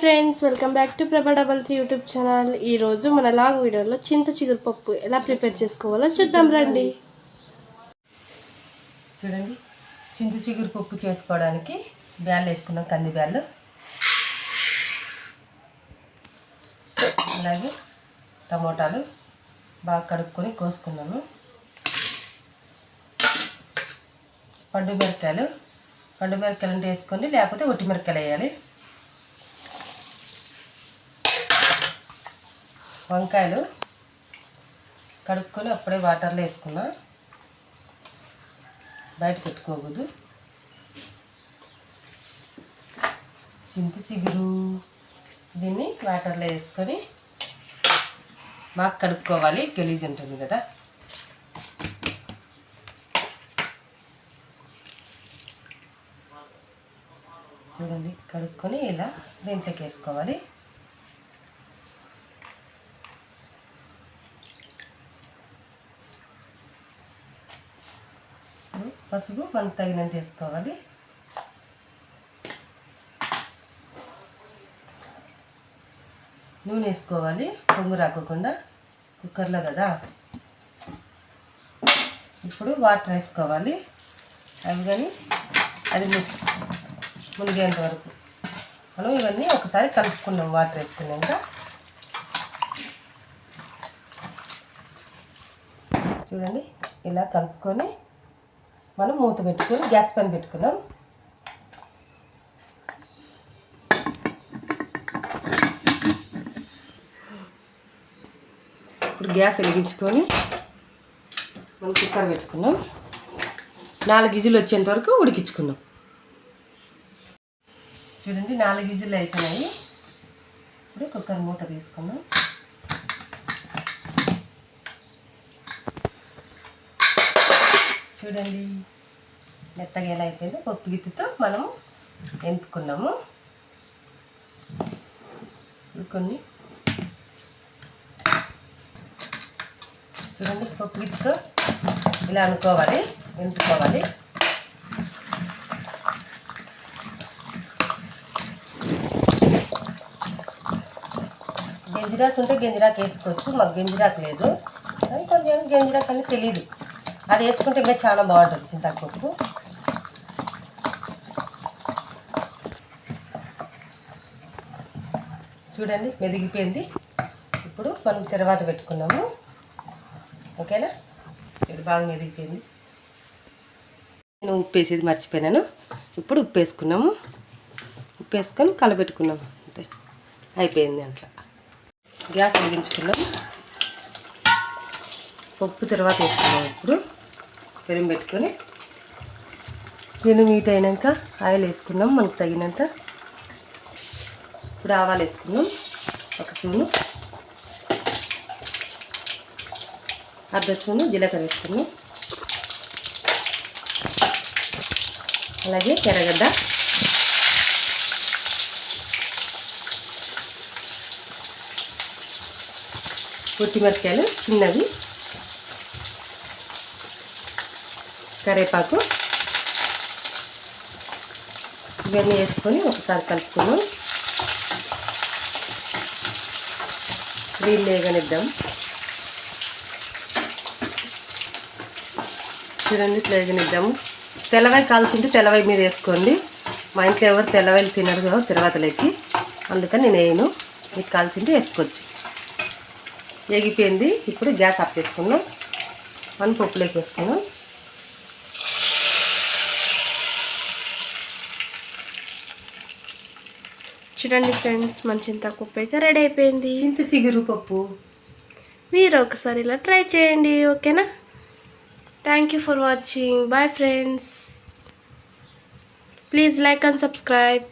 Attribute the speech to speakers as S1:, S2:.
S1: Friends welcome back to Prabha double three YouTube channel. ఈరోజు మన long వీడియోలో చింత చిగురు పప్పు ఎలా ప్రిపేర్ చేసుకోవాలో చూద్దాం రండి.
S2: చూడండి చింత చిగురు పప్పు చేసుకోవడానికి బ్యాళ్ళు వేసుకున్నాం కంది బ్యాళ్ళు అలాగే టమోటాలు బాగా కడుక్కొని కోసుకున్నాము. పండు మిరకాయలు పండు మిరకాయలు వేసుకొని లేకపోతే ఒట్టి మిరకాయలు వేయాలి. వంకాయలు కడుక్కొని అప్పుడే వాటర్లో వేసుకున్నా. బయట పెట్టుకోకూడదు. చింత చిగురు. దీన్ని వాటర్లో వేసుకొని మాకు కడుక్కోవాలి. గలీజ్ ఉంటుంది కదా. చూడండి కడుక్కొని ఇలా దీంట్లోకి వేసుకోవాలి. పసుపు మనకు తగినంత వేసుకోవాలి. నూనె వేసుకోవాలి. పొంగు రాకోకుండా కుక్కర్లో కదా. ఇప్పుడు వాటర్ వేసుకోవాలి. అవి కానీ అది మునిగేంత వరకు. మనం ఇవన్నీ ఒకసారి కలుపుకున్నాం వాటర్ వేసుకున్నాక. చూడండి ఇలా కలుపుకొని మనం మూత పెట్టుకొని గ్యాస్ పైన పెట్టుకున్నాం. ఇప్పుడు గ్యాస్ వెలిగించుకొని మనం కుక్కర్ పెట్టుకున్నాం. నాలుగు ఇజులు వచ్చేంత వరకు ఉడికించుకున్నాం. చూడండి నాలుగు ఇజులు అయిపోయినాయి. ఇప్పుడు కుక్కర్ మూత తీసుకున్నాం. చూడండి. మెత్తగా ఎలా అయిపోయిందో పప్పు గిత్తితో మనము ఎంపుకున్నాము. కొన్ని. చూడండి పప్పు గిత్తితో ఇలా అనుకోవాలి ఎంపుకోవాలి. గంజిరాకు ఉంటే గంజిరాకు వేసుకోవచ్చు మాకు గంజిరాకు లేదు. కానీ కొంచెం గంజిరాకు అని తెలియదు అది వేసుకుంటే ఇంకా చాలా బాగుంటుంది చింతాకు చూడండి మెదిగిపోయింది. ఇప్పుడు మనం తర్వాత పెట్టుకున్నాము. ఓకేనా? చూడు బాగా మెదిగిపోయింది. నేను ఉప్పు వేసేది మర్చిపోయినాను. ఇప్పుడు ఉప్పు వేసుకున్నాము ఉప్పు వేసుకొని కలబెట్టుకున్నాము. అంతే. అయిపోయింది అట్లా గ్యాస్ వెలిగించుకున్నాము పప్పు తర్వాత వేసుకున్నాం ఇప్పుడు. పెరుగు పెట్టుకొని. పెను మీట్ అయినాక ఆయిల్ వేసుకున్నాం. మనకు తగినంత ఇప్పుడు ఆవాలు వేసుకున్నాం ఒక స్పూను అర్ధ స్పూను జీలకర్ర వేసుకున్నాం అలాగే ఎర్రగడ్డ. మిరపకాయలు చిన్నవి. కరేపాకు ఇవన్నీ వేసుకొని ఒకసారి కలుపుకున్నాం నీళ్ళు వేగనిద్దాం. చూడండి ఇట్లా వేగనిద్దాము. తెల్లవాయి కాల్చుంటే తెల్లవాయి మీరు వేసుకోండి. మా ఇంట్లో ఎవరు తెల్లవాయలు తినరు కదా తిరగతలేకి అందుకని నేను వేయను. మీకు కాల్చుంటే వేసుకోవచ్చు. వేగిపోయింది. ఇప్పుడు గ్యాస్ ఆఫ్ చేసుకున్నాం మనం పప్పులోకి వేసుకున్నాం
S1: చూడండి ఫ్రెండ్స్ మన చింత పప్పు అయితే రెడీ అయిపోయింది.
S2: చింత చిగురు పప్పు.
S1: మీరు ఒకసారి ఇలా ట్రై చేయండి ఓకేనా? Thank you for watching bye friends please like and subscribe